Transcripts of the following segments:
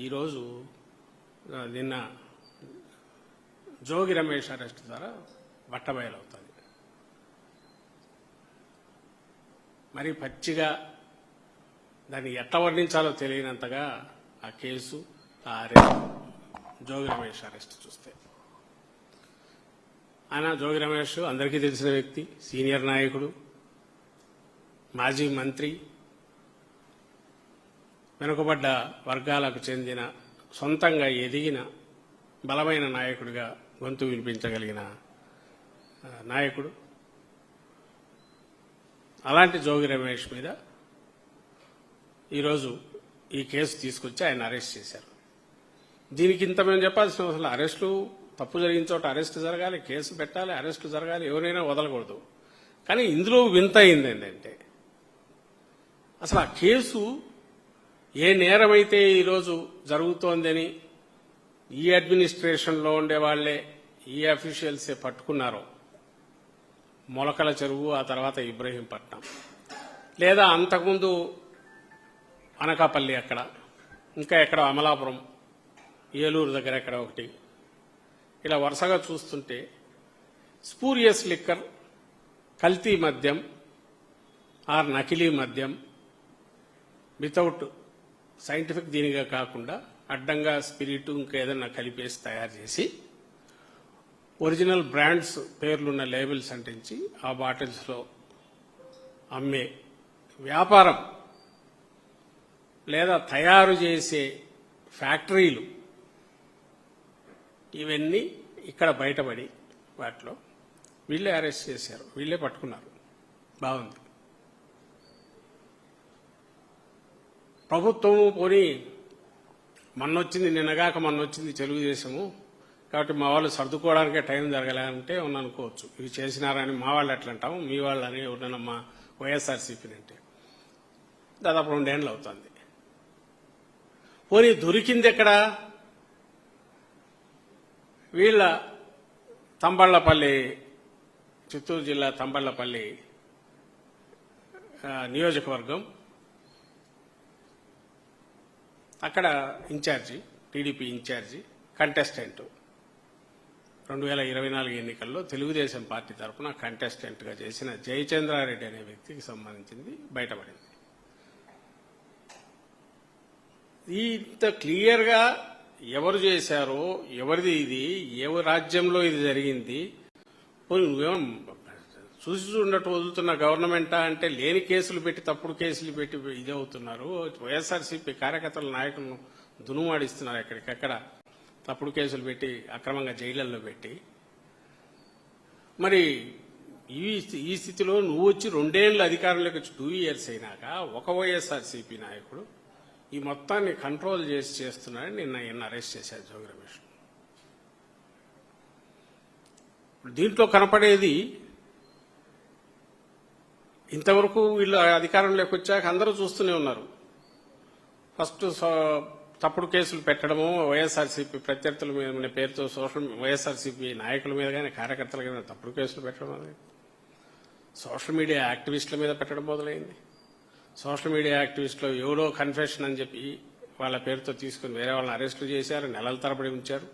ఈరోజు నిన్న జోగి రమేష్ అరెస్ట్ ద్వారా బట్టబయలవుతుంది మరి పచ్చిగా దాన్ని ఎట్లా వర్ణించాలో తెలియనంతగా ఆ కేసు ఆ అరెస్ట్ జోగి రమేష్ అరెస్ట్ చూస్తే. ఆయన జోగి రమేష్ అందరికీ తెలిసిన వ్యక్తి సీనియర్ నాయకుడు మాజీ మంత్రి వెనుకబడ్డ వర్గాలకు చెందిన సొంతంగా ఎదిగిన బలమైన నాయకుడిగా గొంతు వినిపించగలిగిన నాయకుడు అలాంటి జోగి రమేష్ మీద ఈరోజు ఈ కేసు తీసుకొచ్చి ఆయన అరెస్ట్ చేశారు. దీనికి ఇంత మేము చెప్పాల్సిన అవసరం అరెస్టులు అరెస్టు తప్పు జరిగిన చోట అరెస్ట్ జరగాలి కేసు పెట్టాలి అరెస్టు జరగాలి ఎవరైనా వదలకూడదు. కానీ ఇందులో వింత అయింది ఏంటంటే అసలు ఆ కేసు ఏ నేరమైతే ఈరోజు జరుగుతోందని ఈ అడ్మినిస్ట్రేషన్లో ఉండేవాళ్ళే ఈ అఫీషియల్సే పట్టుకున్నారో. మొలకల చెరువు ఆ తర్వాత ఇబ్రహీంపట్నం. లేదా అంతకుముందు అనకాపల్లి అక్కడ ఇంకా ఎక్కడ అమలాపురం ఏలూరు దగ్గర ఎక్కడ ఒకటి. ఇలా వరుసగా చూస్తుంటే స్పూరియస్ లిక్కర్ కల్తీ మద్యం ఆర్ నకిలీ మద్యం వితౌట్ సైంటిఫిక్ దీనిగా కాకుండా అడ్డంగా స్పిరిట్ ఇంకేదన్నా కలిపేసి తయారు చేసి ఒరిజినల్ బ్రాండ్స్ పేర్లున్న లేబుల్స్ అంటించి ఆ బాటిల్స్లో అమ్మే వ్యాపారం లేదా తయారు చేసే ఫ్యాక్టరీలు ఇవన్నీ ఇక్కడ బయటపడి వాటిలో వీళ్ళే అరెస్ట్ చేశారు. వీళ్ళే పట్టుకున్నారు. బాగుంది. ప్రభుత్వము పోనీ మొన్నొచ్చింది నిన్నగాక మొన్నొచ్చింది తెలుగుదేశము. కాబట్టి మా వాళ్ళు సర్దుకోవడానికే టైం జరగలేదంటే ఉన్న అనుకోవచ్చు. ఇవి చేసినారని మా వాళ్ళు ఎట్లా అంటాము? మీ వాళ్ళు అని ఉన్న మా వైఎస్ఆర్సీపీని అంటే. దాదాపు రెండేళ్ళు అవుతుంది. పోనీ దొరికింది ఎక్కడ వీళ్ళ తంబళ్ళపల్లి చిత్తూరు జిల్లా తంబళ్ళపల్లి నియోజకవర్గం. అక్కడ ఇన్ఛార్జి టీడీపీ ఇన్ఛార్జి కంటెస్టెంట్. రెండు వేల ఇరవై నాలుగు ఎన్నికల్లో తెలుగుదేశం పార్టీ తరఫున కంటెస్టెంట్గా చేసిన జయచంద్రారెడ్డి అనే వ్యక్తికి సంబంధించింది బయటపడింది. ఇంత క్లియర్గా ఎవరు చేశారో ఎవరిది ఇది ఏ రాజ్యంలో ఇది జరిగింది నువ్వేమో చూసి చూడట్టు వదులుతున్న గవర్నమెంటా అంటే లేని కేసులు పెట్టి తప్పుడు కేసులు పెట్టి ఇది అవుతున్నారు వైఎస్ఆర్సీపీ కార్యకర్తల నాయకులను దునుమాడిస్తున్నారు ఎక్కడికక్కడ తప్పుడు కేసులు పెట్టి అక్రమంగా జైళ్ళలో పెట్టి. మరి ఈ ఈ స్థితిలో నువ్వు వచ్చి రెండేళ్ళ అధికారంలోకి వచ్చి టూ ఇయర్స్ అయినాక ఒక వైఎస్ఆర్సీపీ నాయకుడు ఈ మొత్తాన్ని కంట్రోల్ చేసి చేస్తున్నాడని నిన్న నిన్న అరెస్ట్ చేశారు జోగి రమేష్. దీంట్లో కనపడేది ఇంతవరకు వీళ్ళు అధికారంలోకి వచ్చాక అందరూ చూస్తూనే ఉన్నారు. ఫస్ట్ సో- తప్పుడు కేసులు పెట్టడము వైఎస్ఆర్సీపీ ప్రత్యర్థుల మీద పేరుతో సోషల్ వైఎస్ఆర్సీపీ నాయకుల మీద కానీ కార్యకర్తల మీద తప్పుడు కేసులు పెట్టడం అనేది సోషల్ మీడియా యాక్టివిస్టుల మీద పెట్టడం మొదలైంది. సోషల్ మీడియా యాక్టివిస్టులు ఎవడో కన్ఫెషన్ అని చెప్పి వాళ్ళ పేరుతో తీసుకుని వేరే వాళ్ళని అరెస్టులు చేశారు నెలల తరబడి ఉంచారు.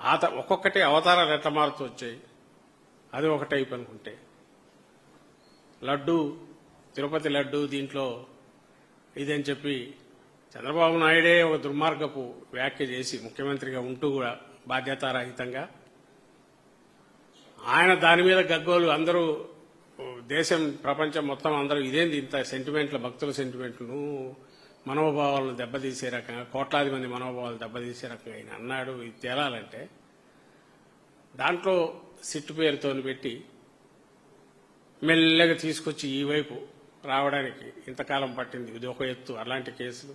ఆ ఒక్కొక్కటి అవతారాలు ఎట్లా మారుతూ వచ్చాయి? అది ఒక టైప్ అనుకుంటే. లడ్డు తిరుపతి లడ్డు దీంట్లో ఇదని చెప్పి చంద్రబాబు నాయుడే ఒక దుర్మార్గపు వ్యాఖ్య చేసి ముఖ్యమంత్రిగా ఉంటూ కూడా బాధ్యతారహితంగా ఆయన దాని మీద గగ్గోలు అందరూ దేశం ప్రపంచం మొత్తం అందరూ ఇదేంది ఇంత సెంటిమెంట్లు భక్తుల సెంటిమెంట్లను మనోభావాలను దెబ్బతీసే రకంగా కోట్లాది మంది మనోభావాలు దెబ్బతీసే రకంగా ఆయన అన్నాడు. ఇది తేలాలంటే దాంట్లో సిట్టు పేరుతో పెట్టి మెల్లగా తీసుకొచ్చి ఈ వైపు రావడానికి ఇంతకాలం పట్టింది. ఇది ఒక ఎత్తు అలాంటి కేసులు.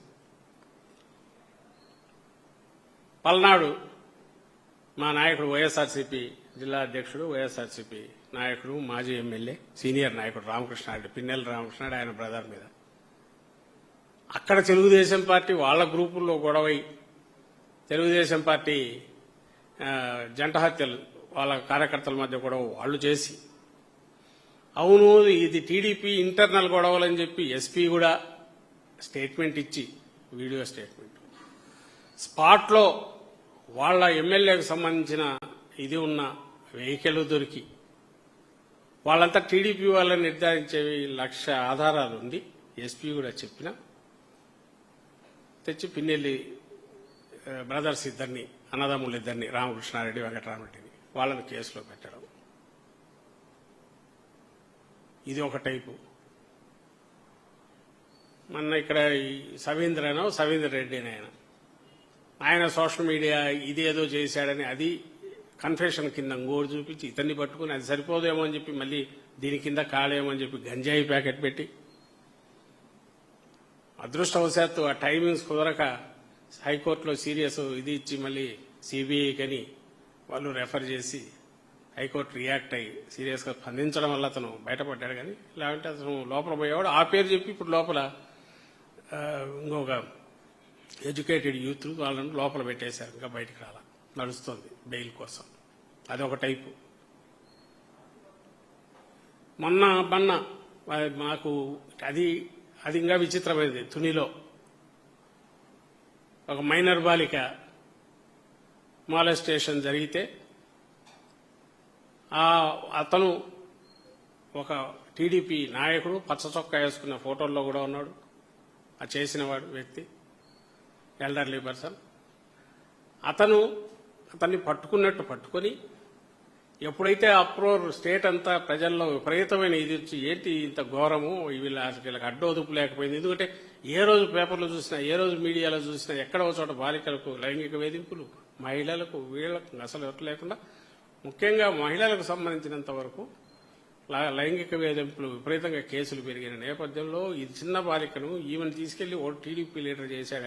పల్నాడు మా నాయకుడు వైఎస్ఆర్సీపీ జిల్లా అధ్యక్షుడు వైఎస్ఆర్సీపీ నాయకుడు మాజీ ఎమ్మెల్యే సీనియర్ నాయకుడు రామకృష్ణారెడ్డి పిన్నెల రామకృష్ణారెడ్డి ఆయన బ్రదర్ మీద. అక్కడ తెలుగుదేశం పార్టీ వాళ్ళ గ్రూపుల్లో గొడవై తెలుగుదేశం పార్టీ జంట హత్యలు వాళ్ళ కార్యకర్తల మధ్య గొడవ వాళ్ళు చేసి అవును ఇది టీడీపీ ఇంటర్నల్ గొడవలని చెప్పి ఎస్పీ కూడా స్టేట్మెంట్ ఇచ్చి వీడియో స్టేట్మెంట్. స్పాట్లో వాళ్ళ ఎమ్మెల్యేకు సంబంధించిన ఇది ఉన్న వెహికల్ దొరికి వాళ్ళంతా టీడీపీ వాళ్ళని నిర్ధారించేవి లక్ష ఆధారాలు ఉంది. ఎస్పీ కూడా చెప్పిన తెచ్చి పిన్నెల్లి బ్రదర్స్ ఇద్దరిని అన్నదమ్ములు ఇద్దరిని రామకృష్ణారెడ్డి వెంకటరామరెడ్డిని వాళ్ళని కేసులో పెట్టడం. ఇది ఒక టైపు. మొన్న ఇక్కడ ఈ సవీంద్రనో సవీంద్ర రెడ్డి ఆయన. ఆయన సోషల్ మీడియా ఇదేదో చేశాడని అది కన్ఫెషన్ కింద ఇంకోటి చూపించి ఇతన్ని పట్టుకుని అది సరిపోదేమో అని చెప్పి మళ్ళీ దీని కింద కాలేమో అని చెప్పి గంజాయి ప్యాకెట్ పెట్టి అదృష్టవశాత్తు ఆ టైమింగ్స్ కుదరక హైకోర్టులో సీరియస్ ఇది ఇచ్చి మళ్ళీ సిబిఐ కని వాళ్ళు రెఫర్ చేసి హైకోర్టు రియాక్ట్ అయ్యి సీరియస్గా స్పందించడం వల్ల అతను బయటపడ్డాడు కానీ లేదంటే అతను లోపల పోయేవాడు. ఆ పేరు చెప్పి ఇప్పుడు లోపల ఇంకొక ఎడ్యుకేటెడ్ యూత్ వాళ్ళని లోపల పెట్టేశారు ఇంకా బయటకు రాలా. నడుస్తుంది బెయిల్ కోసం. అదొక టైపు. మొన్న మొన్న మాకు అది అది ఇంకా విచిత్రమైనది తునిలో. ఒక మైనర్ బాలిక మాలెస్టేషన్ జరిగితే అతను ఒక టీడీపీ నాయకుడు పచ్చ చొక్కా వేసుకున్న ఫోటోల్లో కూడా ఉన్నాడు. ఆ చేసినవాడు వ్యక్తి ఎల్డర్లీ పర్సన్. అతను అతన్ని పట్టుకున్నట్టు పట్టుకొని ఎప్పుడైతే అప్రోర్ స్టేట్ అంతా ప్రజల్లో విపరీతమైన ఇది వచ్చి ఏంటి ఇంత ఘోరము వీళ్ళ వీళ్ళకి అడ్డోదుపు లేకపోయింది. ఎందుకంటే ఏ రోజు పేపర్లో చూసినా ఏ రోజు మీడియాలో చూసినా ఎక్కడ ఒక చోట బాలికలకు లైంగిక వేధింపులు మహిళలకు వీళ్ళకు అసలు ఎవరు లేకుండా ముఖ్యంగా మహిళలకు సంబంధించినంత వరకు లా- లైంగిక వేధింపులు విపరీతంగా కేసులు పెరిగిన నేపథ్యంలో ఈ చిన్న బాలికను ఈమెను తీసుకెళ్ళి ఓ టీడీపీ లీడర్ చేశాడు.